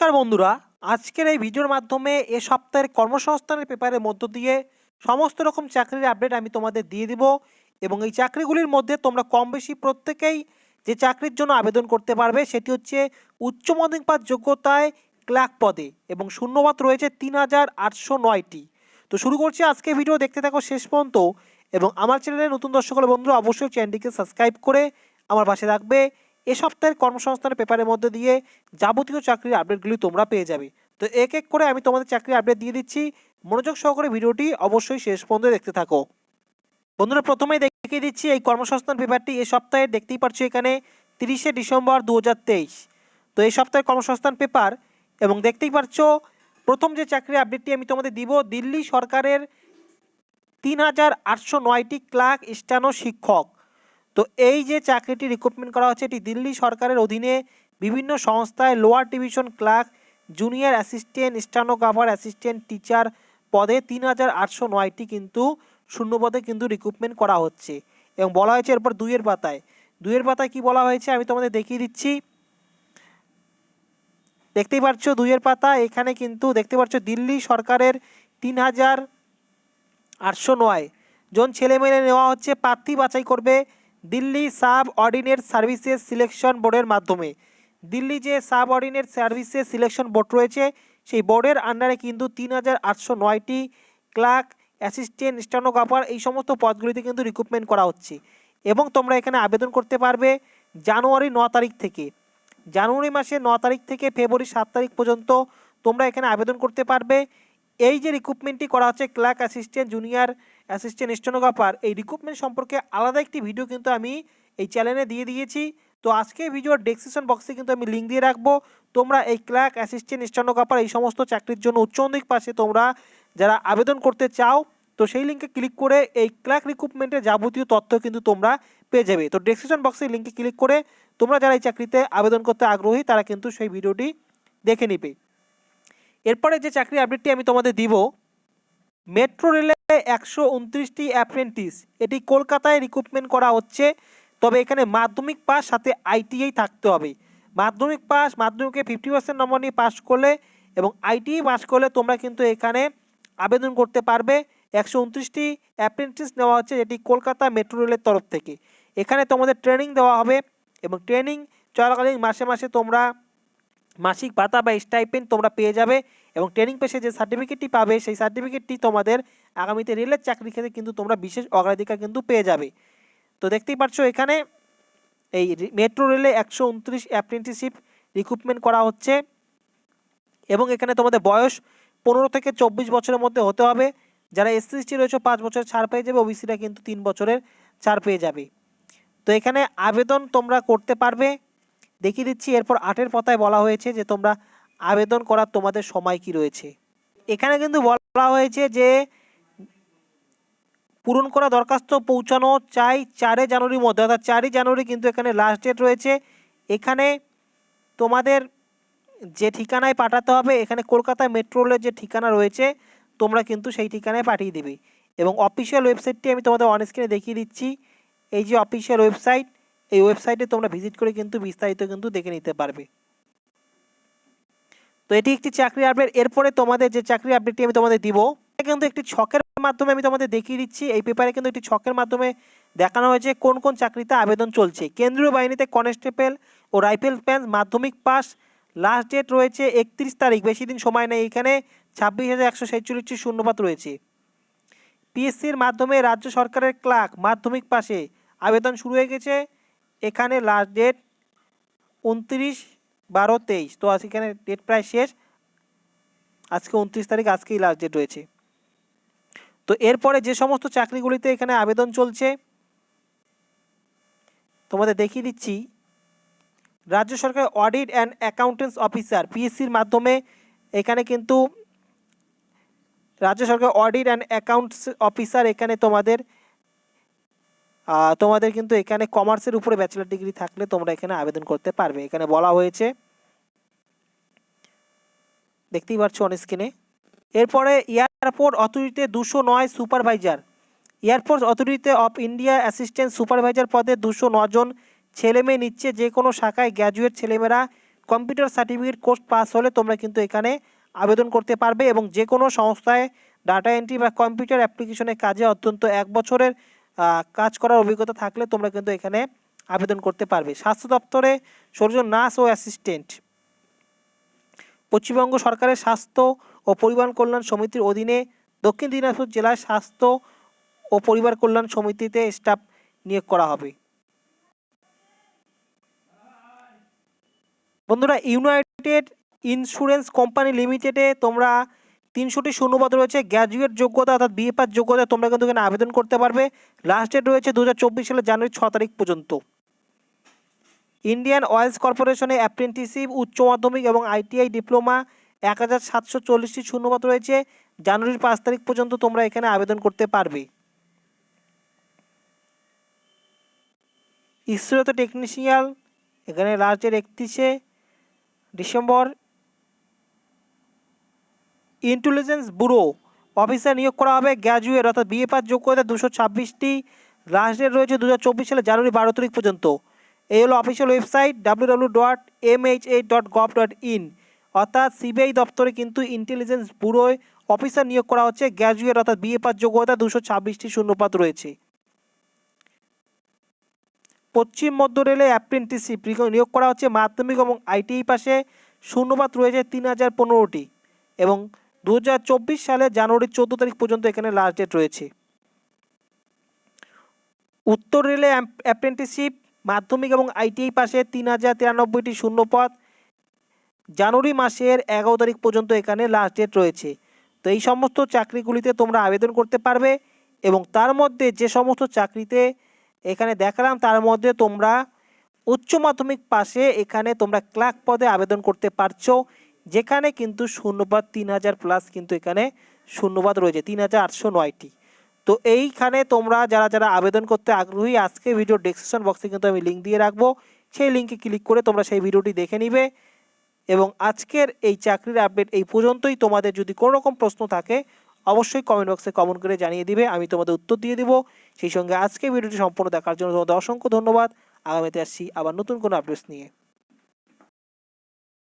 নমস্কার বন্ধুরা, আজকের এই ভিডিওর মাধ্যমে এ সপ্তাহের কর্মসংস্থানের পেপারের মধ্য দিয়ে সমস্ত রকম চাকরির আপডেট আমি তোমাদের দিয়ে দিব এবং এই চাকরিগুলির মধ্যে তোমরা কম বেশি প্রত্যেকেই যে চাকরির জন্য আবেদন করতে পারবে সেটি হচ্ছে উচ্চ মাধ্যমিক যোগ্যতায় ক্লার্ক পদে এবং শূন্যপাত রয়েছে তিন হাজার আটশো নয়টি। তো শুরু করছি আজকে ভিডিও, দেখতে থাকো শেষ পর্যন্ত এবং আমার চ্যানেলে নতুন দর্শক বন্ধুরা অবশ্যই চ্যানেলটিকে সাবস্ক্রাইব করে আমার পাশে রাখবে এ সপ্তাহের কর্মসংস্থানের পেপারের মধ্যে দিয়ে যাবতীয় চাকরির আপডেটগুলি তোমরা পেয়ে যাবে। তো এক এক করে আমি তোমাদের চাকরির আপডেট দিয়ে দিচ্ছি। মনোযোগ সহকারে ভিডিওটি অবশ্যই শেষ পর্যন্ত দেখতে থাকো। বন্ধুরা, প্রথমেই দেখিয়ে দিচ্ছি এই কর্মসংস্থান পেপারটি এ সপ্তাহে দেখতেই পাচ্ছ এখানে তিরিশে ডিসেম্বর দু হাজার তেইশ। তো এই সপ্তাহের কর্মসংস্থান পেপার এবং দেখতেই পাচ্ছ প্রথম যে চাকরির আপডেটটি আমি তোমাদের দিব, দিল্লি সরকারের তিন হাজার আটশো নয়টি ক্লার্ক স্টানো শিক্ষক। তো এই যে চাকরিটি রিক্রুটমেন্ট করা হচ্ছে, এটি দিল্লি সরকারের অধীনে বিভিন্ন সংস্থায় lower division clerk junior assistant stenographer assistant teacher পদে তিন হাজার আটশো নয়টি কিন্তু শূন্য পদে কিন্তু রিক্রুটমেন্ট করা হচ্ছে। এবং বলা হয়েছে এরপর দুইয়ের পাতায়। দুইয়ের পাতায় কি বলা হয়েছে আমি তোমাদের দেখিয়ে দিচ্ছি। দেখতেই পাচ্ছ দুইয়ের পাতা, এখানে কিন্তু দেখতে পাচ্ছ দিল্লি সরকারের তিন হাজার আটশো নয়। জন ছেলেমেয়ে নেওয়া হচ্ছে, প্রার্থী বাছাই করবে Delhi subordinate services selection বোর্ডের মাধ্যমে। দিল্লি যে subordinate services selection board রয়েছে, সেই বোর্ডের আন্ডারে কিন্তু তিন হাজার আটশো নয়টি ক্লার্ক, অ্যাসিস্ট্যান্ট, স্টানোগ্রাফার এই সমস্ত পদগুলিতে কিন্তু রিক্রুটমেন্ট করা হচ্ছে। এবং তোমরা এখানে আবেদন করতে পারবে জানুয়ারি ন তারিখ থেকে। জানুয়ারি মাসের ন তারিখ থেকে ফেব্রুয়ারি সাত তারিখ পর্যন্ত তোমরা এখানে আবেদন করতে পারবে। এই যে রিক্রুটমেন্টটি করা হচ্ছে clerk assistant junior assistant stenographer এই রিক্রুটমেন্ট সম্পর্কে আলাদা একটি ভিডিও কিন্তু আমি এই চ্যানেলে দিয়ে দিয়েছি। তো আজকে ভিডিওর ডেসক্রিপশন বক্সে কিন্তু আমি লিঙ্ক দিয়ে রাখব। তোমরা এই ক্লার্ক অ্যাসিস্ট্যান্ট স্টেনোগ্রাফার এই সমস্ত চাকরির জন্য উচ্চ মাধ্যমিক পাশে তোমরা যারা আবেদন করতে চাও, তো সেই লিঙ্কে ক্লিক করে এই ক্লার্ক রিক্রুটমেন্টের যাবতীয় তথ্য কিন্তু তোমরা পেয়ে যাবে। তো ডেসক্রিপশন বক্সে লিঙ্কে ক্লিক করে তোমরা যারা এই চাকরিতে আবেদন করতে আগ্রহী, তারা কিন্তু সেই ভিডিওটি দেখে নিবে। এরপরে যে চাকরি আপডেটটি আমি তোমাদের দিব মেট্রো রেলে একশো উনত্রিশটি অ্যাপ্রেন্টিস এটি কলকাতায় রিক্রুটমেন্ট করা হচ্ছে, তবে এখানে মাধ্যমিক পাস, সাথে আইটিআই থাকতে হবে। মাধ্যমিক পাস, মাধ্যমিকে ফিফটি পার্সেন্ট নম্বর নিয়ে পাস করলে এবং আইটিআই পাস করলে তোমরা কিন্তু এখানে আবেদন করতে পারবে। একশো উনত্রিশটি অ্যাপ্রেন্টিস নেওয়া হচ্ছে, যেটি কলকাতা মেট্রো রেলের তরফ থেকে। এখানে তোমাদের ট্রেনিং দেওয়া হবে এবং ট্রেনিং চলাকালীন মাসে মাসে তোমরা মাসিক ভাতা বা স্টাইপেন্ড তোমরা পেয়ে যাবে এবং ট্রেনিং পেশে যে সার্টিফিকেটটি পাবে, সেই সার্টিফিকেটটি তোমাদের আগামীতে রেলের চাকরি ক্ষেত্রে কিন্তু তোমরা বিশেষ অগ্রাধিকার কিন্তু পেয়ে যাবে। তো দেখতেই পাচ্ছ এখানে এই মেট্রো রেলে একশো উনত্রিশ অ্যাপ্রেন্টিসশিপ রিক্রুটমেন্ট করা হচ্ছে এবং এখানে তোমাদের বয়স পনেরো থেকে চব্বিশ বছরের মধ্যে হতে হবে। যারা এসসি এসটি রয়েছে, পাঁচ বছরের ছাড় পেয়ে যাবে ওবিসিরা কিন্তু তিন বছরের ছাড় পেয়ে যাবে। তো এখানে আবেদন তোমরা করতে পারবে। দেখিয়ে দিচ্ছি। এরপর আটের পাতায় বলা হয়েছে যে, তোমরা আবেদন করার তোমাদের সময় কি রয়েছে। এখানে কিন্তু বলা হয়েছে যে, পূরণ করা দরখাস্ত পৌঁছানো চাই চারে জানুয়ারির মধ্যে। অর্থাৎ চারই জানুয়ারি কিন্তু এখানে লাস্ট ডেট রয়েছে। এখানে তোমাদের যে ঠিকানায় পাঠাতে হবে, এখানে কলকাতা মেট্রো রেলের যে ঠিকানা রয়েছে, তোমরা কিন্তু সেই ঠিকানায় পাঠিয়ে দেবে। এবং অফিসিয়াল ওয়েবসাইটটি আমি তোমাদের অন স্ক্রিনে দেখিয়ে দিচ্ছি। এই যে অফিসিয়াল ওয়েবসাইট এই ওয়েবসাইটে তোমরা ভিজিট করে কিন্তু বিস্তারিত কিন্তু দেখে নিতে পারবে। তো এটি একটি চাকরি আপডেট এরপরে তোমাদের যে চাকরি আপডেটটি আমি তোমাদের দিব কিন্তু একটি ছকের মাধ্যমে আমি তোমাদের দেখিয়ে দিচ্ছি। এই পেপারে কিন্তু একটি ছকের মাধ্যমে দেখানো হয়েছে কোন কোন চাকরিতে আবেদন চলছে। কেন্দ্রীয় বাহিনীতে কনস্টেবল ও রাইফেল প্যান্স মাধ্যমিক পাস লাস্ট ডেট রয়েছে একত্রিশ তারিখ। বেশি দিন সময় নেই এখানে। ছাব্বিশ হাজার একশো ছেচল্লিশটি শূন্যপাত রয়েছে। পিএসসির মাধ্যমে রাজ্য সরকারের ক্লার্ক মাধ্যমিক পাশে আবেদন শুরু হয়ে গেছে। এখানে লাস্ট ডেট উনত্রিশ বারো তেইশ। তো আজ এখানে ডেট প্রায় শেষ। আজকে উনত্রিশ তারিখ আজকেই লাস্ট ডেট রয়েছে। তো এরপরে যে সমস্ত চাকরিগুলিতে এখানে আবেদন চলছে, তোমাদের দেখিয়ে দিচ্ছি। রাজ্য সরকার অডিট অ্যান্ড অ্যাকাউন্টেন্টস অফিসার পিএসসির মাধ্যমে এখানে কিন্তু রাজ্য সরকার অডিট অ্যান্ড অ্যাকাউন্টস অফিসার এখানে তোমাদের তোমাদের কিন্তু এখানে কমার্সের উপরে ব্যাচেলার ডিগ্রি থাকলে তোমরা এখানে আবেদন করতে পারবে। এখানে বলা হয়েছে, দেখতেই পাচ্ছ অন স্ক্রিনে এরপরে এয়ারপোর্ট অথরিটিতে দুশো নয় সুপারভাইজার এয়ারফোর্স অথরিটিতে অফ ইন্ডিয়া অ্যাসিস্ট্যান্ট সুপারভাইজার পদে দুশো জন ছেলেমেয়ে নিচ্ছে। যে কোনো শাখায় গ্র্যাজুয়েট ছেলেমেয়েরা কম্পিউটার সার্টিফিকেট কোর্স পাস হলে তোমরা কিন্তু এখানে আবেদন করতে পারবে এবং যে কোনো সংস্থায় ডাটা এন্ট্রি বা কম্পিউটার অ্যাপ্লিকেশনের কাজে অত্যন্ত এক বছরের কাজ করার অভিজ্ঞতা থাকলে তোমরা কিন্তু এখানে আবেদন করতে পারবে। স্বাস্থ্য দপ্তরে ষোলোজন নার্স ও অ্যাসিস্ট্যান্ট। পশ্চিমবঙ্গ সরকারের স্বাস্থ্য ও পরিবার কল্যাণ সমিতির অধীনে দক্ষিণ দিনাজপুর জেলায় স্বাস্থ্য ও পরিবার কল্যাণ সমিতিতে স্টাফ নিয়োগ করা হবে। বন্ধুরা, ইউনাইটেড ইন্স্যুরেন্স কোম্পানি লিমিটেডে তোমরা তিনশোটি শূন্যপদ রয়েছে। গ্র্যাজুয়েট যোগ্যতা অর্থাৎ বিএ পাস যোগ্যতা তোমরা কিন্তু এখানে আবেদন করতে পারবে। লাস্ট ডেট রয়েছে দু সালের জানুয়ারি ছ তারিখ পর্যন্ত। ইন্ডিয়ান অয়েলস কর্পোরেশনে অ্যাপ্রেন্টিসিপ উচ্চ মাধ্যমিক এবং আইটিআই ডিপ্লোমা এক হাজার সাতশো চল্লিশটি শূন্যপদ রয়েছে। জানুয়ারির পাঁচ তারিখ পর্যন্ত তোমরা এখানে আবেদন করতে পারবে। ইসরোতে টেকনিশিয়াল এখানে লাস্ট ডেট একত্রিশে ডিসেম্বর ইন্টেলিজেন্স ব্যুরো অফিসার নিয়োগ করা হবে গ্র্যাজুয়েট, অর্থাৎ বিএ পাস যোগ্যতা দুশো ছাব্বিশটি লাস্ট ডেট রয়েছে দু হাজার চব্বিশ সালে জানুয়ারি বারো তারিখ পর্যন্ত। এই হলো official website W W dot M H H dot gov dot in অর্থাৎ সিবিআই দপ্তরে কিন্তু ইন্টেলিজেন্স ব্যুরোয় অফিসার নিয়োগ করা হচ্ছে, গ্র্যাজুয়েট, অর্থাৎ বিএ পাস যোগ্যতা দুশো ছাব্বিশটি শূন্যপাত রয়েছে। পশ্চিম মধ্য রেলে অ্যাপ্রেন্টিসশিপ নিয়োগ করা হচ্ছে মাধ্যমিক এবং আইটিআই পাশে, শূন্যপাত রয়েছে তিন হাজার পনেরোটি। এবং দু হাজার চব্বিশ সালে জানুয়ারির চোদ্দ তারিখ পর্যন্ত এখানে লাস্ট ডেট রয়েছে। উত্তর রেলে অ্যাপ্রেন্টিসশিপ মাধ্যমিক এবং আইটিআই পাশে তিন হাজার তিরানব্বইটি শূন্যপদ। জানুয়ারি মাসের এগারো তারিখ পর্যন্ত এখানে লাস্ট ডেট রয়েছে। তো এই সমস্ত চাকরিগুলিতে তোমরা আবেদন করতে পারবে এবং তার মধ্যে যে সমস্ত চাকরিতে এখানে দেখালাম তার মধ্যে তোমরা উচ্চ মাধ্যমিক পাশে এখানে তোমরা ক্লার্ক পদে আবেদন করতে পারছ। যেখানে কিন্তু শূন্যপাত তিন হাজার প্লাস কিন্তু এখানে শূন্যপাত রয়েছে তিন হাজার আটশো নয়টি। তো এইখানে তোমরা যারা যারা আবেদন করতে আগ্রহী, আজকে ভিডিও ডেসক্রিপশন বক্সে কিন্তু আমি লিঙ্ক দিয়ে রাখব। সেই লিঙ্কে ক্লিক করে তোমরা সেই ভিডিওটি দেখে নিবে। এবং আজকের এই চাকরির আপডেট এই পর্যন্তই। তোমাদের যদি কোনো রকম প্রশ্ন থাকে, অবশ্যই কমেন্ট বক্সে কমেন্ট করে জানিয়ে দিবে। আমি তোমাদের উত্তর দিয়ে দিব। সেই সঙ্গে আজকে ভিডিওটি সম্পূর্ণ দেখার জন্য তোমাদের অসংখ্য ধন্যবাদ। আগামীতে আসছি আবার নতুন কোনো আপডেটস নিয়ে।